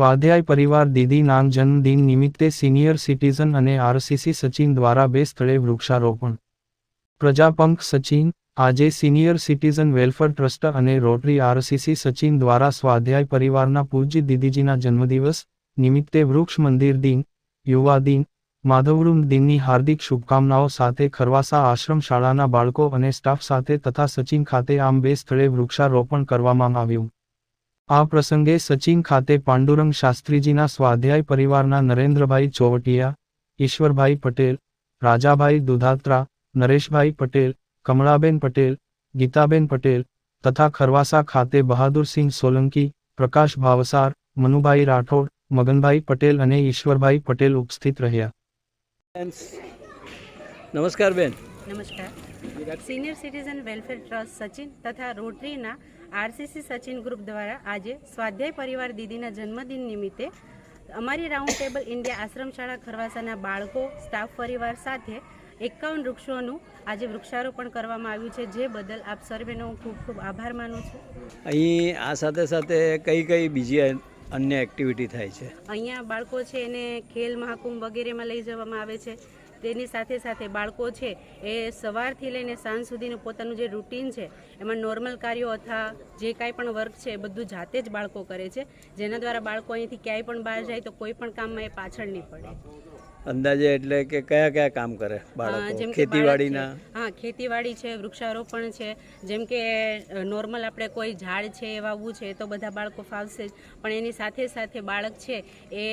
સ્વાધ્યાય પરિવાર દીદી નાગ જન્મદિન નિમિત્તે સિનિયર સિટીઝન અને આરસીસી સચિન દ્વારા બે સ્થળે વૃક્ષારોપણ. પ્રજાપંખ સચિન, આજે સિનિયર સિટીઝન વેલફેર ટ્રસ્ટ અને રોટરી આરસીસી સચિન દ્વારા સ્વાધ્યાય પરિવારના પૂજ્ય દીદીજીના જન્મદિવસ નિમિત્તે વૃક્ષ મંદિર દિન, યુવા દિન, માધવવૃંદ દિનની હાર્દિક શુભકામનાઓ સાથે ખરવાસા આશ્રમ શાળાના બાળકો અને સ્ટાફ સાથે તથા સચિન ખાતે આમ બે સ્થળે વૃક્ષારોપણ કરવામાં આવ્યું. આ પ્રસંગે સચિન ખાતે પાંડુરંગ શાસ્ત્રીજીના સ્વાધ્યાય પરિવારના નરેન્દ્રભાઈ ચોવટિયા ઈશ્વરભાઈ પટેલ રાજાભાઈ દુધાત્રા નરેશભાઈ પટેલ કમળાબેન પટેલ ગીતાબેન પટેલ તથા ખરવાસા ખાતે બહાદુરસિંહ સોલંકી પ્રકાશ ભાવસાર મનુભાઈ રાઠોડ મગનભાઈ પટેલ અને ઈશ્વરભાઈ પટેલ ઉપસ્થિત રહ્યા. નમસ્કાર બેન. નમસ્કાર. Senior citizen welfare trust Sachin તથા રોટરીના આરસીસી સચિન ગ્રુપ દ્વારા આજે સ્વાધ્યાય પરિવાર દીદીના જન્મદિન નિમિત્તે અમારી રાઉન્ડ ટેબલ ઇન્ડિયા આશ્રમશાળા ખરવાસાના બાળકો સ્ટાફ પરિવાર સાથે એકાવન વૃક્ષોનું આજે વૃક્ષારોપણ કરવામાં આવ્યું છે. જે બદલ આપ સર્વેનો હું ખૂબ ખૂબ આભાર માનું છું. અહીં આ સાથે સાથે કઈ કઈ બીજી અન્ય એક્ટિવિટી થાય છે? અહીંયા બાળકો છે એને ખેલ મહાકુંભ વગેરેમાં લઈ જવામાં આવે છે. તેની સાથે સાથે બાળકો છે એ સવારથી લઈને સાંજ સુધીનું પોતાનું જે રૂટીન છે, એમાં નોર્મલ કાર્યો અથવા જે કાંઈ પણ વર્ક છે એ બધું જાતે જ બાળકો કરે છે. જેના દ્વારા બાળકો અહીંથી ક્યાંય પણ બહાર જાય તો કોઈ પણ કામમાં એ પાછળ નહીં પડે. અંદાજે એટલે કે કયા કયા કામ કરે બાળકો? ખેતીવાડીના? હા ખેતીવાડી છે વૃક્ષારોપણ છે. જેમ કે નોર્મલ આપણે કોઈ ઝાડ છે એ વાવવું છે તો બધા બાળકો ફાવશે જ. પણ એની સાથે સાથે બાળક છે એ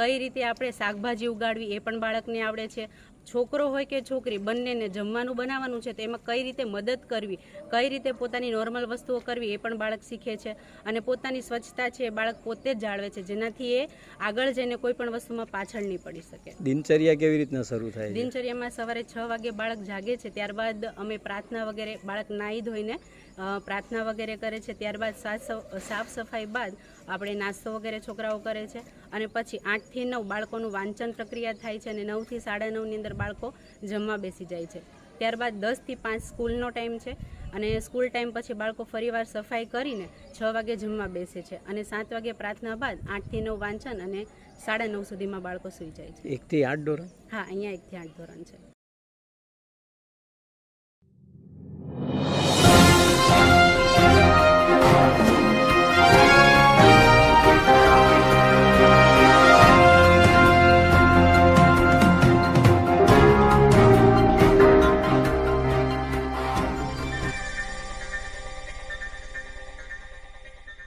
કઈ રીતે આપણે શાકભાજી ઉગાડવી એ પણ બાળકને આવડે છે. છોકરો હોય કે છોકરી બંનેને જમવાનું બનાવવાનું છે તો એમાં કઈ રીતે મદદ કરવી કઈ રીતે પોતાની નોર્મલ વસ્તુઓ કરવી એ પણ બાળક શીખે છે. અને પોતાની સ્વચ્છતા છે એ બાળક પોતે જ જાળવે છે. જેનાથી એ આગળ જઈને કોઈ પણ વસ્તુમાં પાછળ નહીં પડી શકે. દિનચર્યા કેવી રીતના શરૂ થાય દિનચર્યામાં સવારે છ વાગે બાળક જાગે છે ત્યારબાદ અમે પ્રાર્થના વગેરે બાળક નાહી ધોઈને પ્રાર્થના વગેરે કરે છે. ત્યારબાદ સાફ સફ- સાફ સફાઈ બાદ આપણે નાસ્તો વગેરે છોકરાઓ કરે છે. અને પછી આઠથી નવ બાળકોનું વાંચન પ્રક્રિયા થાય છે અને નવથી સાડા નવની અંદર બાળકો જમવા બેસી જાય છે. ત્યારબાદ દસથી પાંચ સ્કૂલનો ટાઈમ છે અને સ્કૂલ ટાઈમ પછી બાળકો ફરીવાર સફાઈ કરીને છ વાગે જમવા બેસે છે અને સાત વાગે પ્રાર્થના બાદ આઠથી નવ વાંચન અને સાડા નવ સુધીમાં બાળકો સૂઈ જાય છે. એકથી આઠ ધોરણ? હા અહીંયા એકથી આઠ ધોરણ છે.